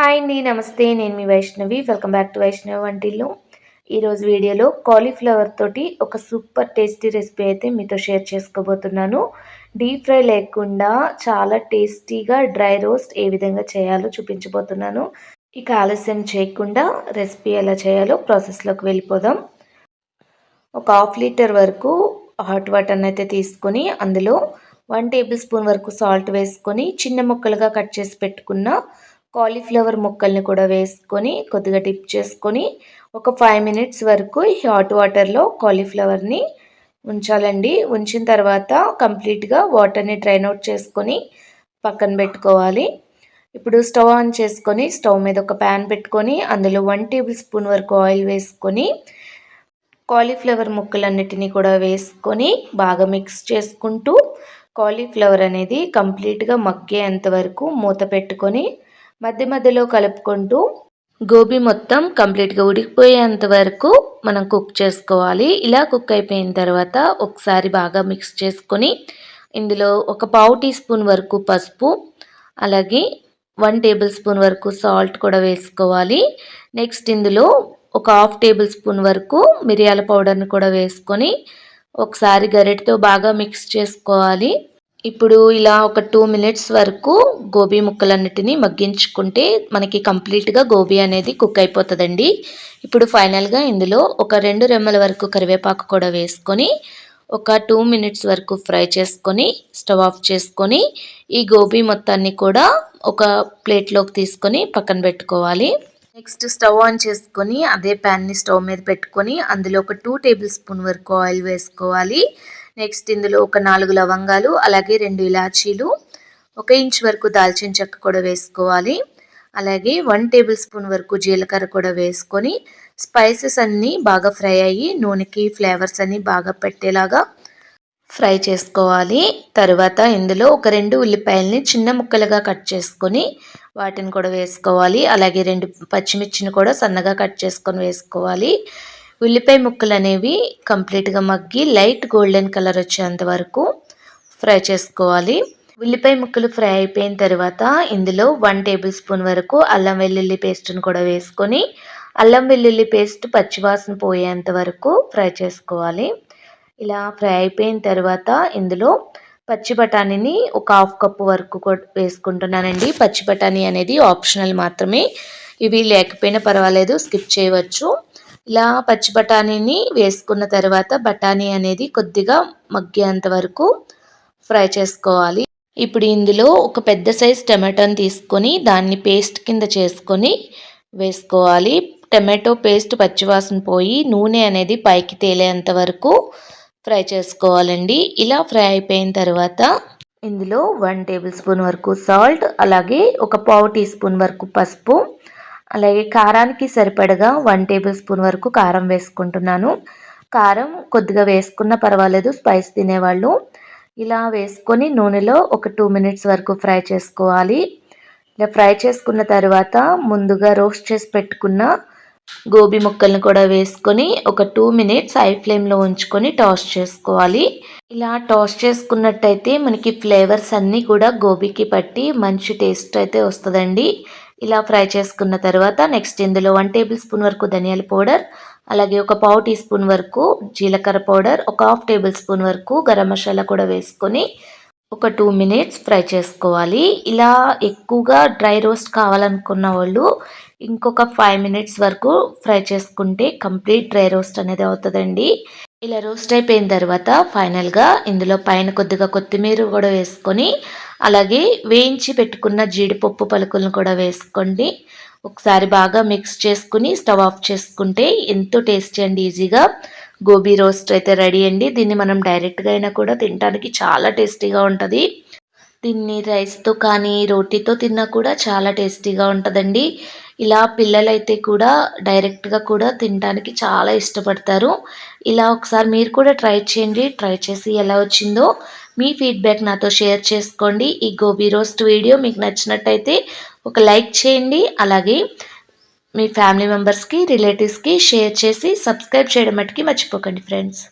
Hi అండి నమస్తే. నేను మీ Vaishnavi. Welcome back to Vaishnavi Vantillu. ఈరోజు వీడియోలో కాలీఫ్లవర్ తోటి ఒక సూపర్ టేస్టీ రెసిపీ అయితే మీతో షేర్ చేసుకోబోతున్నాను. డీప్ ఫ్రై లేకుండా చాలా టేస్టీగా డ్రై రోస్ట్ ఏ విధంగా చేయాలో చూపించబోతున్నాను. ఇక ఆలస్యం చేయకుండా రెసిపీ ఎలా చేయాలో ప్రాసెస్లోకి వెళ్ళిపోదాం. ఒక హాఫ్ లీటర్ వరకు హాట్ వాటర్ని అయితే తీసుకొని అందులో వన్ టేబుల్ స్పూన్ వరకు సాల్ట్ వేసుకొని చిన్న ముక్కలుగా కట్ చేసి పెట్టుకున్న కాలీఫ్లవర్ ముక్కల్ని కూడా వేసుకొని కొద్దిగా టిప్ చేసుకొని ఒక ఫైవ్ మినిట్స్ వరకు హాట్ వాటర్లో కాలీఫ్లవర్ని ఉంచాలండి. ఉంచిన తర్వాత కంప్లీట్గా వాటర్ని డ్రైన్ అవుట్ చేసుకొని పక్కన పెట్టుకోవాలి. ఇప్పుడు స్టవ్ ఆన్ చేసుకొని స్టవ్ మీద ఒక ప్యాన్ పెట్టుకొని అందులో వన్ టేబుల్ స్పూన్ వరకు ఆయిల్ వేసుకొని కాలీఫ్లవర్ ముక్కలన్నిటినీ కూడా వేసుకొని బాగా మిక్స్ చేసుకుంటూ కాలీఫ్లవర్ అనేది కంప్లీట్గా మగ్గేంత వరకు మూత పెట్టుకొని మధ్య మధ్యలో కలుపుకుంటూ గోబీ మొత్తం కంప్లీట్గా ఉడికిపోయేంత వరకు మనం కుక్ చేసుకోవాలి. ఇలా కుక్ అయిపోయిన తర్వాత ఒకసారి బాగా మిక్స్ చేసుకొని ఇందులో ఒక పావు టీ స్పూన్ వరకు పసుపు అలాగే వన్ టేబుల్ స్పూన్ వరకు సాల్ట్ కూడా వేసుకోవాలి. నెక్స్ట్ ఇందులో ఒక హాఫ్ టేబుల్ స్పూన్ వరకు మిరియాల పౌడర్ని కూడా వేసుకొని ఒకసారి గరిటతో బాగా మిక్స్ చేసుకోవాలి. ఇప్పుడు ఇలా ఒక టూ మినిట్స్ వరకు గోబీ ముక్కలన్నిటిని మగ్గించుకుంటే మనకి కంప్లీట్గా గోబీ అనేది కుక్ అయిపోతుందండి. ఇప్పుడు ఫైనల్గా ఇందులో ఒక రెండు రెమ్మల వరకు కరివేపాకు కూడా వేసుకొని ఒక టూ మినిట్స్ వరకు ఫ్రై చేసుకొని స్టవ్ ఆఫ్ చేసుకొని ఈ గోబీ మొత్తాన్ని కూడా ఒక ప్లేట్లోకి తీసుకొని పక్కన పెట్టుకోవాలి. నెక్స్ట్ స్టవ్ ఆన్ చేసుకొని అదే ప్యాన్ని స్టవ్ మీద పెట్టుకొని అందులో ఒక టూ టేబుల్ స్పూన్ వరకు ఆయిల్ వేసుకోవాలి. నెక్స్ట్ ఇందులో ఒక నాలుగు లవంగాలు అలాగే రెండు ఇలాచీలు ఒక ఇంచ్ వరకు దాల్చిన చెక్క కూడా వేసుకోవాలి. అలాగే వన్ టేబుల్ స్పూన్ వరకు జీలకర్ర కూడా వేసుకొని స్పైసెస్ అన్నీ బాగా ఫ్రై అయ్యి నూనెకి ఫ్లేవర్స్ అన్నీ బాగా పెట్టేలాగా ఫ్రై చేసుకోవాలి. తర్వాత ఇందులో ఒక రెండు ఉల్లిపాయలని చిన్న ముక్కలుగా కట్ చేసుకొని వాటిని కూడా వేసుకోవాలి. అలాగే రెండు పచ్చిమిర్చిని కూడా సన్నగా కట్ చేసుకొని వేసుకోవాలి. ఉల్లిపాయ ముక్కలు అనేవి కంప్లీట్గా మగ్గి లైట్ గోల్డెన్ కలర్ వచ్చేంత వరకు ఫ్రై చేసుకోవాలి. ఉల్లిపాయ ముక్కలు ఫ్రై అయిపోయిన తర్వాత ఇందులో వన్ టేబుల్ స్పూన్ వరకు అల్లం వెల్లుల్లి పేస్ట్ని కూడా వేసుకొని అల్లం వెల్లుల్లి పేస్ట్ పచ్చివాసన పోయేంత వరకు ఫ్రై చేసుకోవాలి. ఇలా ఫ్రై అయిపోయిన తర్వాత ఇందులో పచ్చి బఠానీని ఒక హాఫ్ కప్పు వరకు వేసుకుంటున్నానండి. పచ్చి బఠానీ అనేది ఆప్షనల్ మాత్రమే. ఇవి లేకపోయినా పర్వాలేదు స్కిప్ చేయవచ్చు. ఇలా పచ్చి బఠానీని వేసుకున్న తర్వాత బఠానీ అనేది కొద్దిగా మగ్గేంత వరకు ఫ్రై చేసుకోవాలి. ఇప్పుడు ఇందులో ఒక పెద్ద సైజ్ టమాటోని తీసుకొని దాన్ని పేస్ట్ కింద చేసుకొని వేసుకోవాలి. టమాటో పేస్ట్ పచ్చివాసన పోయి నూనె అనేది పైకి తేలేంత వరకు ఫ్రై చేసుకోవాలండి. ఇలా ఫ్రై అయిపోయిన తర్వాత ఇందులో వన్ టేబుల్ స్పూన్ వరకు సాల్ట్ అలాగే ఒక పావు టీ స్పూన్ వరకు పసుపు అలాగే కారానికి సరిపడగా వన్ టేబుల్ స్పూన్ వరకు కారం వేసుకుంటున్నాను. కారం కొద్దిగా వేసుకున్న పర్వాలేదు స్పైస్ తినేవాళ్ళు. ఇలా వేసుకొని నూనెలో ఒక టూ మినిట్స్ వరకు ఫ్రై చేసుకోవాలి. ఇలా ఫ్రై చేసుకున్న తర్వాత ముందుగా రోస్ట్ చేసి పెట్టుకున్న గోబీ ముక్కల్ని కూడా వేసుకొని ఒక టూ మినిట్స్ హై ఫ్లేమ్లో ఉంచుకొని టాస్ చేసుకోవాలి. ఇలా టాస్ చేసుకున్నట్టయితే మనకి ఫ్లేవర్స్ అన్నీ కూడా గోబీకి పట్టి మంచి టేస్ట్ అయితే వస్తుందండి. ఇలా ఫ్రై చేసుకున్న తర్వాత నెక్స్ట్ ఇందులో వన్ టేబుల్ స్పూన్ వరకు ధనియాల పౌడర్ అలాగే ఒక పావు టీ స్పూన్ వరకు జీలకర్ర పౌడర్ ఒక హాఫ్ టేబుల్ స్పూన్ వరకు గరం మసాలా కూడా వేసుకొని ఒక టూ మినిట్స్ ఫ్రై చేసుకోవాలి. ఇలా ఎక్కువగా డ్రై రోస్ట్ కావాలనుకున్న వాళ్ళు ఇంకొక ఫైవ్ మినిట్స్ వరకు ఫ్రై చేసుకుంటే కంప్లీట్ డ్రై రోస్ట్ అనేది అవుతుందండి. ఇలా రోస్ట్ అయిపోయిన తర్వాత ఫైనల్గా ఇందులో పైన కొద్దిగా కొత్తిమీర కూడా వేసుకొని అలాగే వేయించి పెట్టుకున్న జీడిపప్పు పలుకులను కూడా వేసుకోండి. ఒకసారి బాగా మిక్స్ చేసుకుని స్టవ్ ఆఫ్ చేసుకుంటే ఎంతో టేస్టీ అండి ఈజీగా గోబీ రోస్ట్ అయితే రెడీ అండి. దీన్ని మనం డైరెక్ట్గా అయినా కూడా తినడానికి చాలా టేస్టీగా ఉంటుంది. దీన్ని రైస్తో కానీ రోటీతో తిన్నా కూడా చాలా టేస్టీగా ఉంటుందండి. ఇలా పిల్లలైతే కూడా డైరెక్ట్గా కూడా తినడానికి చాలా ఇష్టపడతారు. ఇలా ఒకసారి మీరు కూడా ట్రై చేయండి. ట్రై చేసి ఎలా వచ్చిందో మీ ఫీడ్బ్యాక్ నాతో షేర్ చేసుకోండి. ఈ గోబీ రోస్ట్ వీడియో మీకు నచ్చినట్టయితే ఒక లైక్ చేయండి. అలాగే మీ ఫ్యామిలీ మెంబర్స్కి రిలేటివ్స్కి షేర్ చేసి సబ్స్క్రైబ్ చేయడం మట్టుకి మర్చిపోకండి ఫ్రెండ్స్.